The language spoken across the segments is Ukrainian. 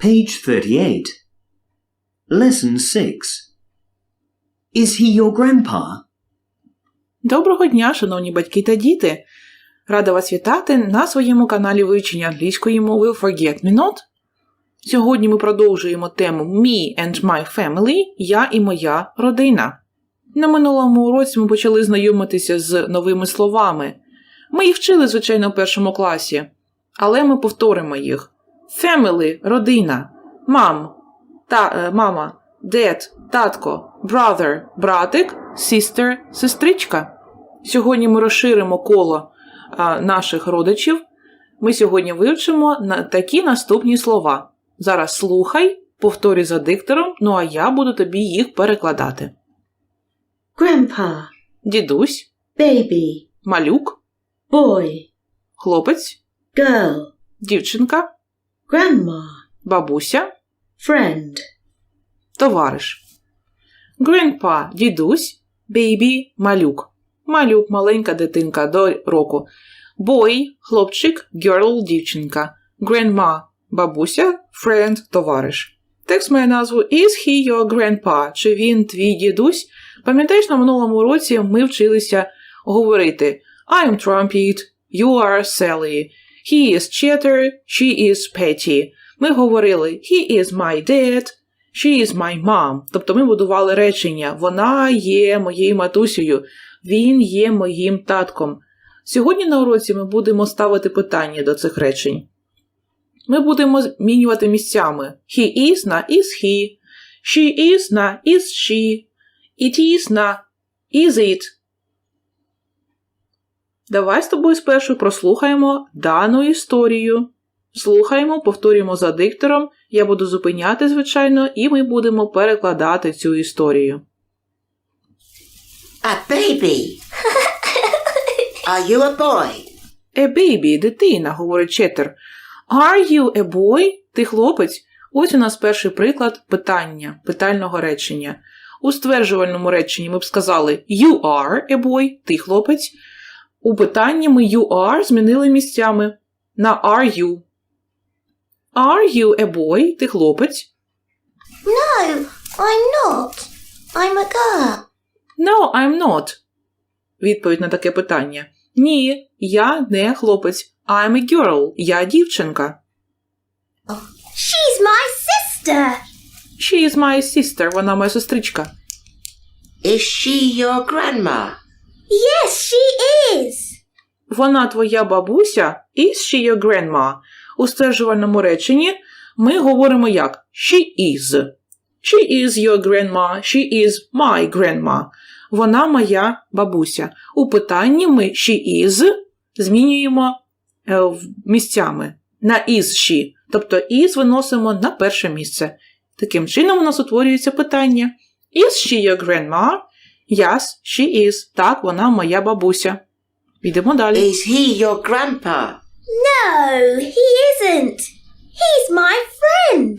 Page 38. Lesson 6. Is he your grandpa? Доброго дня, шановні батьки та діти! Рада вас вітати на своєму каналі вивчення англійської мови Forget Me Not. Сьогодні ми продовжуємо тему Me and My Family Я і моя родина. На минулому уроці ми почали знайомитися з новими словами. Ми їх вчили, звичайно, в першому класі, але ми повторимо їх: Family родина, мам, та, е, мама, dad – татко, brother – братик, sister – сестричка. Сьогодні ми розширимо коло а, наших родичів. Ми сьогодні вивчимо на такі наступні слова. Зараз слухай, повторюй за диктором, ну а я буду тобі їх перекладати. Grandpa, Дідусь, baby, малюк, boy, хлопець, girl, дівчинка, grandma, бабуся, friend, товариш. Grandpa – дідусь, baby – малюк. Малюк – маленька дитинка до року. Boy – хлопчик, girl – дівчинка. Grandma – бабуся, friend – товариш. Текст має назву Is he your grandpa? Чи він твій дідусь? Пам'ятаєш, на минулому році ми вчилися говорити I'm Trumpet, you are Sally, he is Cheddar, she is Patty. Ми говорили He is my dad, she is my mom. Тобто ми будували речення Вона є моєю матусею, він є моїм татком. Сьогодні на уроці ми будемо ставити питання до цих речень. Ми будемо змінювати місцями. He is на is he, she is на is she, it is на is it. Давай з тобою спершу прослухаємо дану історію. Слухаємо, повторюємо за диктором. Я буду зупиняти, звичайно, і ми будемо перекладати цю історію. A baby. Are you a boy? A baby, дитина, говорить Четер. Are you a boy? Ти хлопець? Ось у нас перший приклад питання, питального речення. У стверджувальному реченні ми б сказали You are a boy, ти хлопець. У питанні ми you are змінили місцями на are you. Are you a boy? Ти хлопець? No, I'm not. I'm a girl. No, I'm not. Відповідь на таке питання. Ні, я не хлопець. I'm a girl. Я дівчинка. She's my sister. She is my sister. Вона моя сестричка. Is she your grandma? Yes, she is. Вона твоя бабуся. Is she your grandma? У стверджувальному реченні ми говоримо як She is. She is your grandma. She is my grandma. Вона моя бабуся. У питанні ми she is змінюємо е, місцями на is she. Тобто is виносимо на перше місце. Таким чином у нас утворюється питання. Is she your grandma? Yes, she is. Так, вона моя бабуся. Підемо далі. Is he your grandpa? No, he isn't. He's my friend.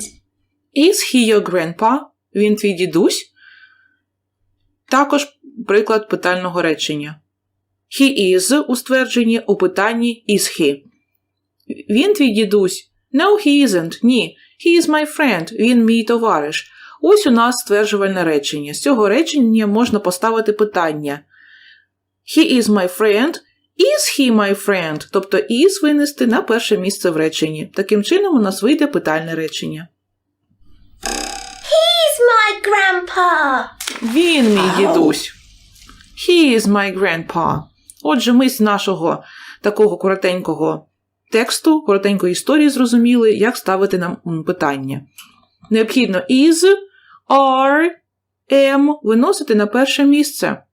Is he your grandpa? Він твій дідусь? Також приклад питального речення. He is у ствердженні у питанні is he. Він твій дідусь. No, he isn't. Ні. He is my friend. Він мій товариш. Ось у нас стверджувальне речення. З цього речення можна поставити питання. He is my friend. Is he my friend? Тобто is винести на перше місце в реченні. Таким чином у нас вийде питальне речення. He's my grandpa. Він мій дідусь. He is my grandpa. Отже, ми з нашого такого коротенького тексту, коротенької історії зрозуміли, як ставити нам питання. Необхідно is, are, am виносити на перше місце.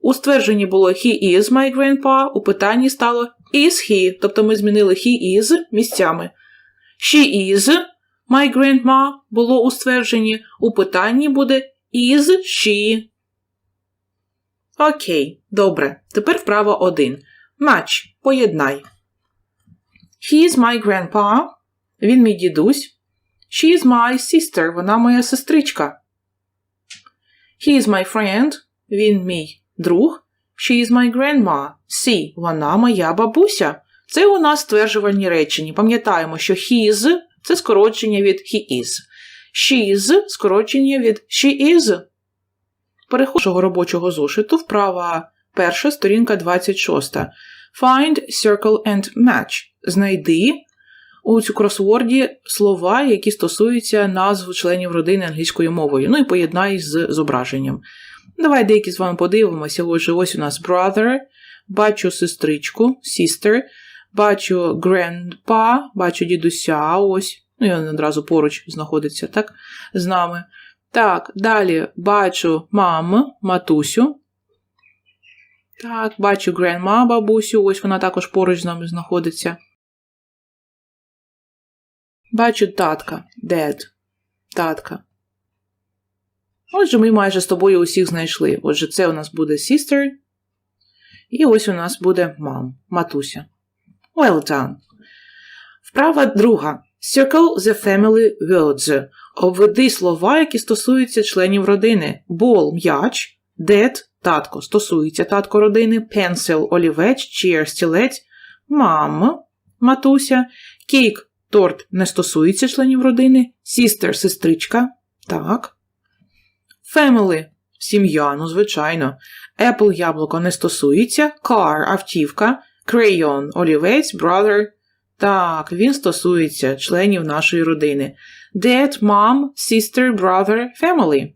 У ствердженні було he is my grandpa, у питанні стало is he, тобто ми змінили he is місцями. She is my grandma було у ствердженні, у питанні буде Is she? Окей, добре. Тепер вправа 1. Match. Поєднай. He is my grandpa. Він мій дідусь. She is my sister. Вона моя сестричка. He is my friend. Він мій друг. She is my grandma. See. Вона моя бабуся. Це у нас стверджувальні речення. Пам'ятаємо, що his це скорочення від he is. She's – скорочення від she is. Переходжого робочого зошиту вправа перша, сторінка 26. Find, circle and match. Знайди у кросворді слова, які стосуються назв членів родини англійською мовою. Ну і поєднай з зображенням. Давай деякі з вами подивимося. Отже, ось у нас brother, бачу сестричку, sister, бачу grandpa, бачу дідуся, ось. Ну, і він одразу поруч знаходиться, так, з нами. Так, далі бачу маму, матусю. Так, бачу grandma, бабусю, ось вона також поруч з нами знаходиться. Бачу татка, dad, татка. Отже, ми майже з тобою усіх знайшли. Отже, це у нас буде sister. І ось у нас буде mom, матуся. Well done. Вправа друга. Circle the family words. Обведи слова, які стосуються членів родини. Ball – м'яч, dad – татко, стосується татко родини, pencil – олівець, chair – стілець, mom – матуся, cake – торт не стосується членів родини, sister – сестричка, так. Family – сім'я, ну звичайно. Apple – яблуко не стосується, car – автівка, crayon – олівець, brother – так, він стосується членів нашої родини. Dad, mom, sister, brother, family.